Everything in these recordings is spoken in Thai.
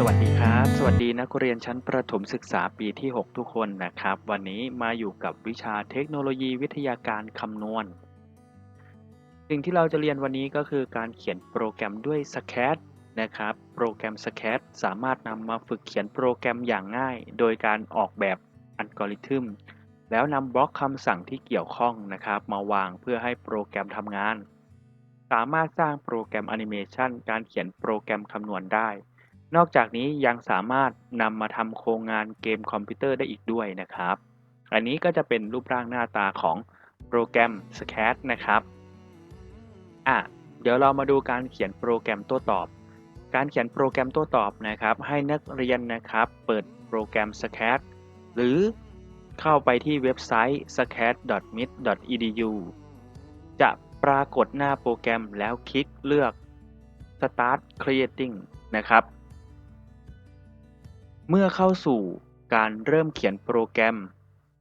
สวัสดีครับ สวัสดีนักเรียนชั้นประถมศึกษาปีที่ 6 ทุกคนนะครับ วันนี้มาอยู่กับวิชาเทคโนโลยีวิทยาการคำนวณ สิ่งที่เราจะเรียนวันนี้ก็คือการเขียนโปรแกรมด้วย s c a t นะครับ โปรแกรม s c a t สามารถนำมาฝึกเขียนโปรแกรมอย่างง่าย โดยการออกแบบอัลกอริทึม แล้วนำบล็อกคำสั่งที่เกี่ยวข้องนะครับ มาวางเพื่อให้โปรแกรมทำงาน สามารถสร้างโปรแกรมแอนิเมชันการเขียนโปรแกรมคำนวณได้ นอกจากนี้ยังสามารถนำมาทำโครงงานเกมคอมพิวเตอร์ได้อีกด้วยนะครับ อันนี้ก็จะเป็นรูปร่างหน้าตาของโปรแกรม s c a t นะครับอะเดี๋ยวเรามาดูการเขียนโปรแกรมโต้ตอบ การเขียนโปรแกรมโต้ตอบนะครับ ให้นักเรียนนะครับ เปิดโปรแกรม s c a t หรือเข้าไปที่เว็บไซต์ s c a t m i t e d u จะปรากฏหน้าโปรแกรมแล้วคลิกเลือก Start Creating นะครับ เมื่อเข้าสู่การเริ่มเขียนโปรแกรม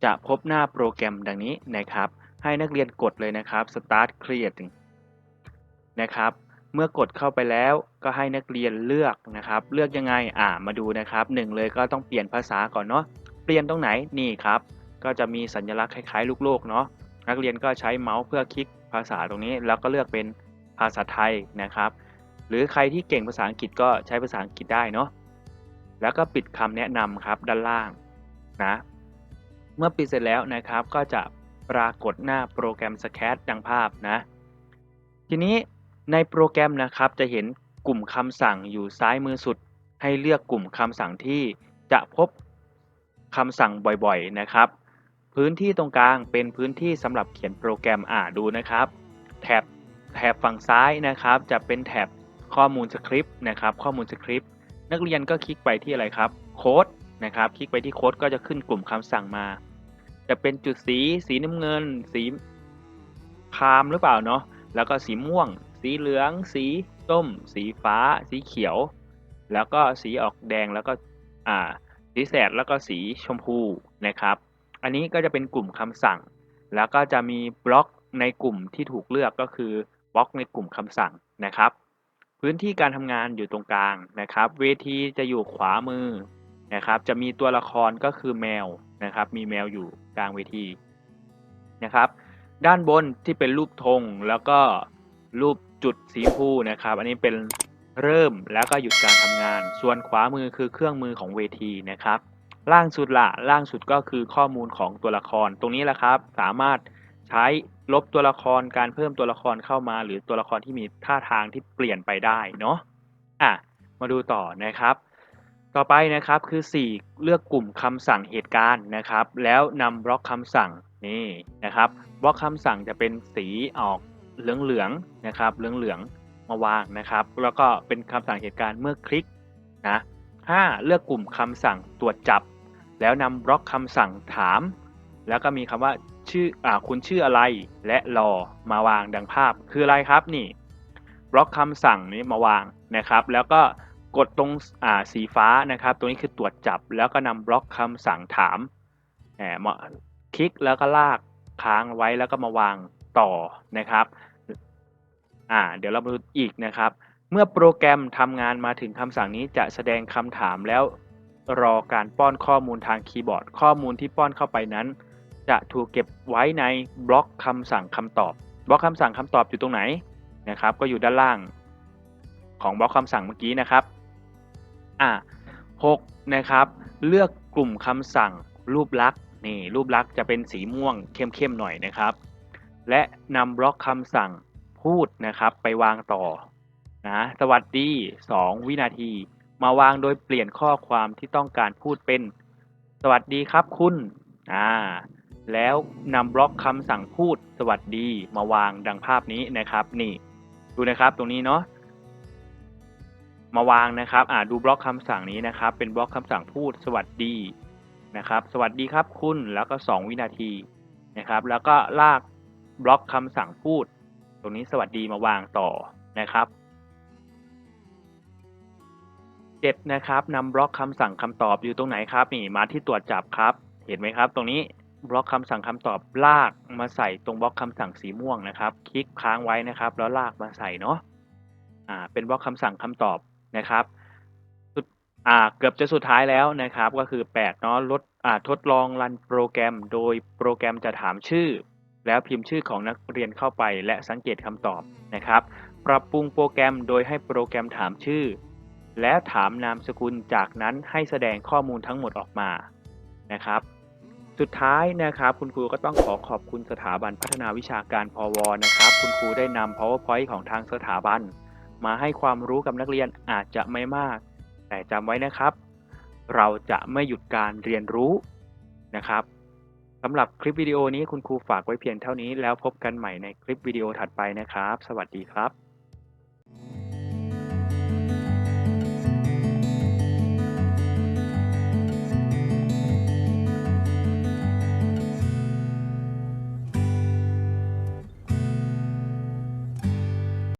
จะพบหน้าโปรแกรมดังนี้นะครับ ให้นักเรียนกดเลยนะครับ Start Creating นะครับ เมื่อกดเข้าไปแล้วก็ให้นักเรียนเลือกนะครับ เลือกยังไงอ่ามาดูนะครับหนึ่งเลยก็ต้องเปลี่ยนภาษาก่อนเนาะเปลี่ยนตรงไหนนี่ครับ ก็จะมีสัญลักษณ์คล้ายๆ ลูกโลกเนาะนักเรียนก็ใช้เมาส์เพื่อคลิกภาษาตรงนี้ แล้วก็เลือกเป็นภาษาไทยนะครับ หรือใครที่เก่งภาษาอังกฤษก็ใช้ภาษาอังกฤษได้เนาะ แล้วก็ปิดคำแนะนำครับด้านล่างนะเมื่อปิดเสร็จแล้วนะครับก็จะปรากฏหน้าโปรแกรม s c a t ดังภาพนะทีนี้ในโปรแกรมนะครับจะเห็นกลุ่มคำสั่งอยู่ซ้ายมือสุด ให้เลือกกลุ่มคำสั่งที่จะพบคำสั่งบ่อยๆนะครับ พื้นที่ตรงกลางเป็นพื้นที่สำหรับเขียนโปรแกรมอ่าดูนะครับ แถบแถบฝั่งซ้ายนะครับ จะเป็นแถบข้อมูลสคริปต์นะครับ ข้อมูลสคริปต์ นักเรียนก็คลิกไปที่อะไรครับโค้ดนะครับ คลิกไปที่โค้ดก็จะขึ้นกลุ่มคำสั่งมา จะเป็นจุดสีสีน้ำเงิน สีคามหรือเปล่าเนาะแล้วก็สีม่วง สีเหลือง สีส้ม สีฟ้า สีเขียว แล้วก็สีออกแดงแล้วก็อ่าสีแสดแล้วก็สีชมพูนะครับ อันนี้ก็จะเป็นกลุ่มคำสั่ง แล้วก็จะมีบล็อกในกลุ่มที่ถูกเลือกก็คือบล็อกในกลุ่มคำสั่งนะครับ พื้นที่การทำงานอยู่ตรงกลางนะครับ เวทีจะอยู่ขวามือนะครับ จะมีตัวละครก็คือแมวนะครับ มีแมวอยู่กลางเวทีนะครับ ด้านบนที่เป็นรูปธงแล้วก็รูปจุดสีพูนะครับ อันนี้เป็นเริ่มแล้วก็หยุดการทำงาน ส่วนขวามือคือเครื่องมือของเวทีนะครับ ล่างสุดละล่างสุดก็คือข้อมูลของตัวละคร ตรงนี้แหละครับ สามารถ ใช้ลบตัวละครการเพิ่มตัวละครเข้ามา หรือตัวละครที่มีท่าทางที่เปลี่ยนไปได้เนาะอะมาดูต่อนะครับ ต่อไปนะครับคือ 4 เลือกกลุ่มคำสั่งเหตุการณ์นะครับ แล้วนำบล็อกคำสั่งนี่นะครับบล็อกคำสั่งจะเป็นสีออกเหลืองๆนะครับเหลืองๆมาวางนะครับ แล้วก็เป็นคำสั่งเหตุการณ์เมื่อคลิกนะ5เลือกกลุ่มคำสั่งตรวจจับ แล้วนำบล็อกคำสั่งถาม แล้วก็มีคำว่า ชื่ออ่าคุณชื่ออะไรและรอมาวางดังภาพคืออะไรครับนี่บล็อกคำสั่งนี้มาวางนะครับ แล้วก็กดตรงอ่าสีฟ้านะครับ ตรงนี้คือตรวจจับ แล้วก็นำบล็อกคำสั่งถามแหมคลิกแล้วก็ลากค้างไว้แล้วก็มาวางต่อนะครับอ่าเดี๋ยวเรามาดูอีกนะครับ เมื่อโปรแกรมทำงานมาถึงคำสั่งนี้จะแสดงคำถามแล้วรอการป้อนข้อมูลทางคีย์บอร์ด ข้อมูลที่ป้อนเข้าไปนั้น จะถูกเก็บไว้ในบล็อกคำสั่งคำตอบบล็อกคำสั่งคำตอบอยู่ตรงไหนนะครับ ก็อยู่ด้านล่างของบล็อกคำสั่งเมื่อกี้นะครับอ่าหกนะครับ เลือกกลุ่มคำสั่งรูปลักษณ์นี่รูปลักษณ์จะเป็นสีม่วงเข้มๆหน่อยนะครับ และนำบล็อกคำสั่งพูดนะครับ ไปวางต่อนะสวัสดี 2 วินาที มาวางโดยเปลี่ยนข้อความที่ต้องการพูดเป็น สวัสดีครับคุณอ่า แล้วนำบล็อกคำสั่งพูดสวัสดีมาวางดังภาพนี้นะครับ นี่ ดูนะครับตรงนี้เนาะมาวางนะครับ อ่าดูบล็อกคำสั่งนี้นะครับ เป็นบล็อกคำสั่งพูดสวัสดีนะครับ สวัสดีครับคุณแล้วก็ 2 วินาทีนะครับ แล้วก็ลากบล็อกคำสั่งพูด ตรงนี้สวัสดีมาวางต่อนะครับ7นะครับนำบล็อกคำสั่งคำตอบอยู่ตรงไหนครับนี่มาที่ตรวจจับครับ เห็นไหมครับ ตรงนี้ บล็อกคำสั่งคำตอบลากมาใส่ตรงบล็อกคำสั่งสีม่วงนะครับ คลิกค้างไว้นะครับ แล้วลากมาใส่เนาะอ่าเป็นบล็อกคำสั่งคำตอบนะครับสุดอ่าเกือบจะสุดท้ายแล้วนะครับ ก็คือ8เนาะลดอ่าทดลองรันโปรแกรม โดยโปรแกรมจะถามชื่อ แล้วพิมพ์ชื่อของนักเรียนเข้าไป และสังเกตคำตอบนะครับ ปรับปรุงโปรแกรมโดยให้โปรแกรมถามชื่อ และถามนามสกุลจากนั้นให้แสดงข้อมูลทั้งหมดออกมานะครับ สุดท้ายนะครับ คุณครูก็ต้องขอขอบคุณสถาบันพัฒนาวิชาการพวนะครับ คุณครูได้นำ powerpoint ของทางสถาบัน มาให้ความรู้กับนักเรียนอาจจะไม่มาก แต่จำไว้นะครับ เราจะไม่หยุดการเรียนรู้นะครับสำหรับคลิปวิดีโอนี้คุณครูฝากไว้เพียงเท่านี้แล้วพบกันใหม่ในคลิปวิดีโอถัดไปนะครับ สวัสดีครับ